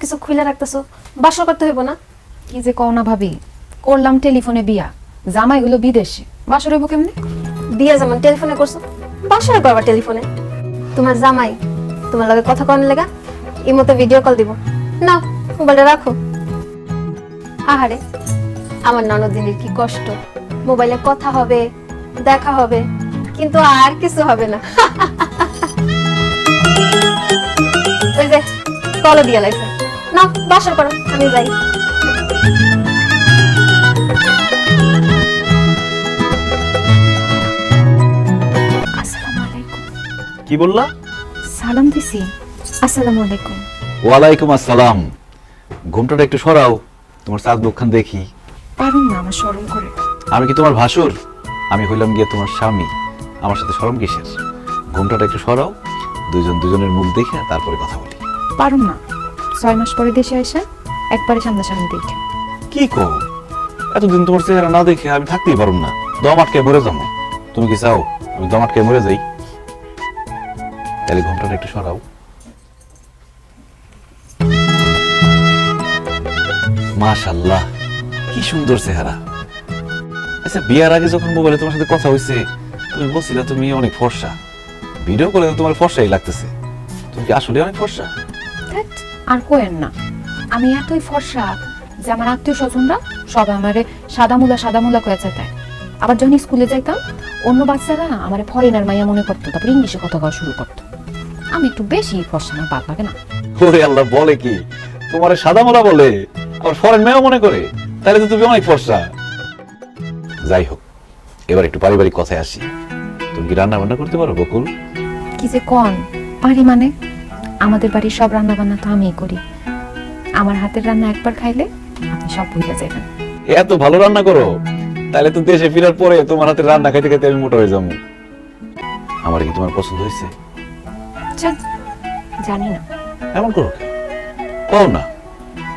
কিছু খুলে রাখতেছো বাসর করতে হইব না। কি যে কও না ভাবি করলাম টেলিফোনে বিয়া জামাই হলো বিদেশে বাসর হইব কেমনে? বিয়ে যেমন টেলিফোনে করছ বাসরে করবা টেলিফোনে। তোমার জামাই তোমার লগে কথা কন লেগা ইমতে ভিডিও কল দিব। না মোবাইলটা রাখো। আহারে আমার ননদিনের কি কষ্ট। মোবাইলে কথা হবে দেখা হবে কিন্তু আর কিছু হবে না। ওই যে কলও দিয়ে লাগছে। না বাসর করো আমি যাই। কি বললা? সালাম দিছি। আসসালামু আলাইকুম ওয়ালাইকুম আসসালাম। ঘুমটাটা একটু সরাও তোমার চাঁদ মুখখান দেখি। পারুন না আমার স্মরণ করে। আমি কি তোমার ভাসুর? আমি হইলাম গিয়ে তোমার স্বামী। আমার সাথে সরম কিসের? ঘুমটাটা একটু সরাও দুজন দুজনের মুখ দেখে তারপরে কথা বলি। পারুন না। ছয় মাস পরে দেশে আসা একবারে সামনাসামনি দেখে। কি কো? এতদিন তোমার চেহারা না দেখে আমি থাকতেই পারুম না। দম আটকে মরে যাব। তুমি কি চাও আমি দম আটকে মরে যাই? তাহলে ঘুমটাটা একটু সরাও। মাশাল্লাহ কি সুন্দর চেহারা। আচ্ছা বিয়ার আগে যখন মোবাইলে তোমার সাথে কথা হয়েছে তুমি বলছিলে তুমি অনেক ফর্সা। ভিডিও কলে তোমার ফর্সাই লাগতেছে। তুমি কি আসলে অনেক ফর্সা? আর কোয়েন না। আমি এতই ফর্সা যে আমার আত্মীয় স্বজনরা সবাই আমারে সাদা মুলা সাদা মুলা কয়ে দেয় আবার যখন স্কুলে যাইতাম অন্য বাচ্চারা আমার ফরেনার মাইয়া মনে করতো তারপর ইংলিশে কথা কওয়া শুরু করতো। আমি একটু বেশি ফর্সা আমার বাদ লাগে না। ওরে আল্লাহ বলে কি? তোমার সাদা মোলা বলে আবার ফরেন মেয়েও মনে করে? তাহলে তো তুমি অনেক ফর্সা। যাই হোক এবার একটু পারিবারিক কথায় আসি। তুমি কি রান্না বান্না করতে পারো বকুল? কি যে কন পারি মানে? আমাদের বাড়ির সব রান্না বান্না তো আমিই করি। আমার হাতের রান্না একবার খাইলে আপনি সব ভুলে যাবেন। এত ভালো রান্না করো। তাহলে তো দেশে ফেরার পরে তোমার হাতের রান্না খাইতে খাইতে আমি মোটা হয়ে যাব। আমার কি তোমার পছন্দ হয়েছে? চল জানি না। এমন করো কও না।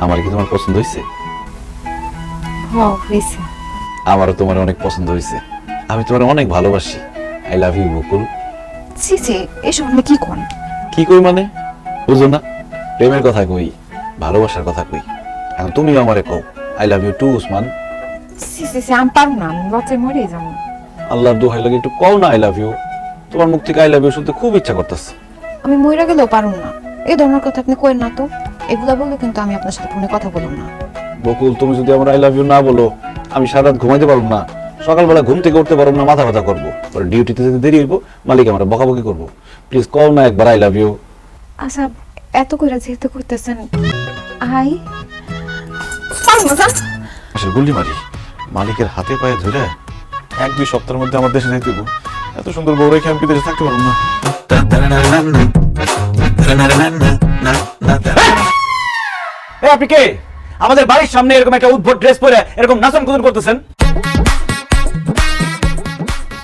আমার কি তোমার পছন্দ হয়েছে? হ হয়েছে। আমারও তোমার অনেক পছন্দ হয়েছে। আমি তোমার অনেক ভালোবাসি। I love you Bakul. ছি ছি এসব আপনি কি কন কি কই মানে? বুঝো না প্রেমের কথা কই ভালোবাসার কথা কই। এখন তুমিও আমারে কও I love you too Usman ছি ছি ছি আমি পারব না আমি লজ্জায় মরে যাব। আল্লাহর দোহাই লাগে একটু কও না আই লাভ ইউ তোমার মুখ থেকে আই লাভ ইউ শুনতে খুব ইচ্ছা করতেছে। আমি মরে গেলেও পারুন না। এই ধরনের কথা আপনি কইেন না তো। এগুলা বললে কিন্তু আমি আপনার সাথে ফোনে কথা বলব না। বকুল তুমি যদি আমার আই লাভ ইউ না বলো আমি সারা রাত ঘুমাইতে পারব না। সকালবেলা ঘুম থেকে উঠতে পারব না মাথা ব্যথা করব। পরে ডিউটিতে যেতে দেরি হইব মালিক আমার বকাবকি করব। প্লিজ কও না একবার আই লাভ ইউ আচ্ছা এত কইরা যেহেতু করতেছেন আই আসলে গুল্লি মারি মালিকের হাতে পায়ে ধরে এক দুই সপ্তাহের মধ্যে আমার দেশে যাইতে এত সুন্দর বউ রেখে আমি বিদেশে থাকতে পারব না? আপনি কে? আমাদের বাড়ির সামনে এরকম একটা উদ্ভট ড্রেস পরে এরকম নাচন কুদন করতেছেন?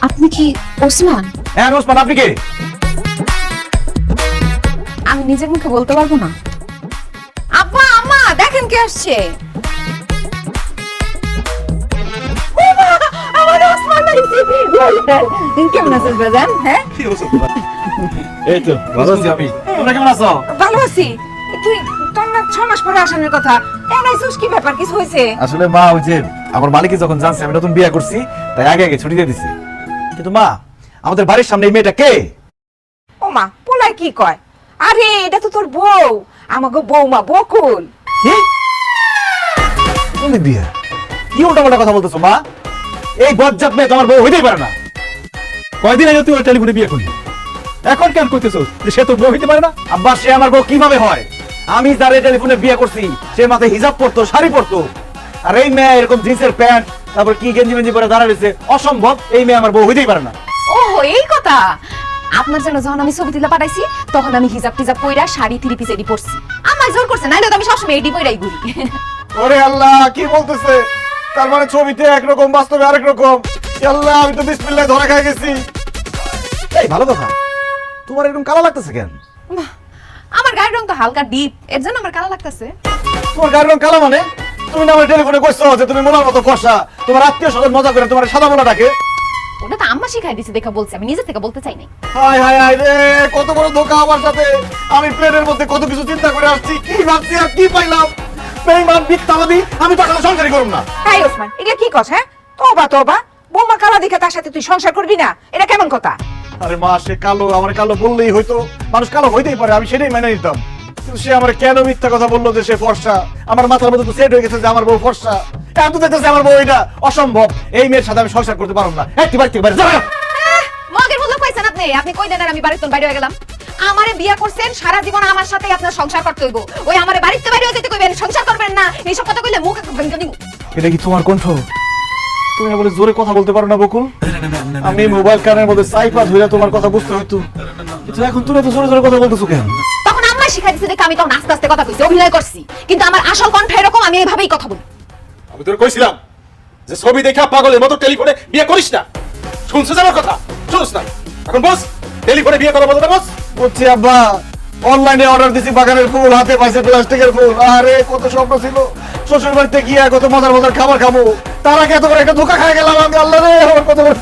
আপনি কি ওসমান? হ্যাঁ ওসমান আপনি কে? আমি নিজের মুখে বলতে পারব না? আব্বা আম্মা দেখেন কে আসছে। কেমন আছিস বাজান হ্যাঁ? এই তো ভালো আছি আমি। তোমরা কেমন আছো? ভালো আছি। তুই তোর না ছ মাস পরে আসানোর কথা। এনাইছিস কি ব্যাপার কিছু হয়েছে? আসলে মা ওই যে আমার যখন জানছে আমি নতুন বিয়ে করছি তাই আগে আগে ছুটি দিয়ে দিছে। কিন্তু মা আমাদের বাড়ির সামনে এই মেয়েটা কে? ও মা পোলাই কি কয়? আরে এটা তো তোর বউ। আমাকে বৌমা বকুল। কি? কোন দিক কি উল্টাপাল্টা কথা বলতেছো মা? এই বজ্জাত মেয়ে তোমার বউ হইতেই পারে না। কয়দিন আগে তুই ওর টেলিফোনে বিয়ে করলি? এখন কেন করতেছো যে সে তোর বউ হইতে পারে না? আব্বা সে আমার বউ কীভাবে হয়? আমি যারে টেলিফোনে বিয়ে করছি সে মাথায় হিজাব পরতো শাড়ি পরতো। আর এই মেয়ে এরকম জিন্সের প্যান্ট তারপর কি গেঞ্জি মেঞ্জি পরে দাঁড়া রয়েছে অসম্ভব এই মেয়ে আমার বউ হইতেই পারে না। ও এই কথা? আপনার জন্য যখন আমি ছবি তুলে পাঠাইছি তখন আমি হিজাব টিজাব কইরা শাড়ি থ্রি পিস এডি পরছি। আমার জোর করছে নাইলে তো আমি সবসময় এডি পইরাই ঘুরি। ওরে আল্লাহ কি বলতেছে? তার মানে ছবিতে একরকম বাস্তবে আরেক রকম আল্লাহ আমি তো বিসমিল্লাহ ধরা খাই গেছি। এই ভালো কথা। তোমার এরকম কালো লাগতেছে কেন? আমার গায়ের রং তো হালকা ডিপ এর জন্য আমার কালো লাগতেছে। তোমার গায়ের রং কালো মানে? তুমি না আমার টেলিফোনে কইছো যে তুমি মোলার মতো কষা তোমার আত্মীয় স্বজন মজা করে তোমার সাদা মোলা ডাকে ওটা তো আম্মা শিখাই দিছে দেখা বলছে। আমি নিজে থেকে বলতে চাই নাই। হায় হায় হায় রে কত বড় ধোকা আমার সাথে। আমি প্লেনের মধ্যে কত কিছু চিন্তা করে আসছি কি ভাবছি আর কি পাইলাম। বেইমান মিথ্যাবাদী আমি তো সংসারই করব না। তাই ওসমান এগুলা কি কস হ্যাঁ? তোবা তোবা। বৌমা কালা দেখে তার সাথে তুই সংসার করবি না? এটা কেমন কথা? আরে মা সে কালো আমার কালো বললেই হয়তো মানুষ কালো হইতেই পারে আমি সেটাই মেনে নিতাম। কিন্তু সে আমার কেন মিথ্যা কথা বলল যে সে ফর্সা? আমার মাথার মধ্যে তো সেট হয়ে গেছে যে আমার বউ ফর্সা। তো দেখতেছে আমার বউ এটা অসম্ভব। এই মেয়ের সাথে আমি সংসার করতে পারব না। একটি বাড়ি বাইরে। যাবে মগের পাইছেন আপনি। আপনি কই দেন আর আমি বাড়িতে বাইরে হয়ে গেলাম? আমারে বিয়া করছেন সারা জীবন আমার সাথেই আপনার সংসার করতে হইব। ওই আমারে বাড়িতে বাইরে যেতে কইবেন সংসার করবেন না। এইসব কথা কইলে মুখ এটা কি তোমার কণ্ঠ? তুমি বলে জোরে কথা বলতে পারো না বকুল? আমি মোবাইল কানের মধ্যে সাইপা ধরে তোমার কথা বুঝতে হইতো। কিন্তু এখন তুমি এত জোরে জোরে কথা বলতেছো কেন? তখন আম্মা শিখাই দিছে দেখে আমি তখন আস্তে আস্তে কথা কইছি অভিনয় করছি। কিন্তু আমার আসল কণ্ঠ এরকম আমি এইভাবেই কথা বলি। আমি তোর কইছিলাম যে ছবি দেখা পাগলের মতো টেলিফোনে বিয়ে করিস না। শুনছিস আমার কথা? শুনছ না। এখন বস, টেলিফোনে বিয়ে করার মতো বস। বুঝছি আব্বা, অনলাইনে অর্ডার দিছি, বাগানের ফুল, হাতে পাইছে প্লাস্টিকের ফুল। আরে, কত স্বপ্ন ছিল। শ্বশুর বাড়িতে গিয়ে কত মজার মজার খাবার খাব। তার আগে এত করে একটা ধোকা খাই গেলাম আমি। আল্লাহ রে, আমার কত বড়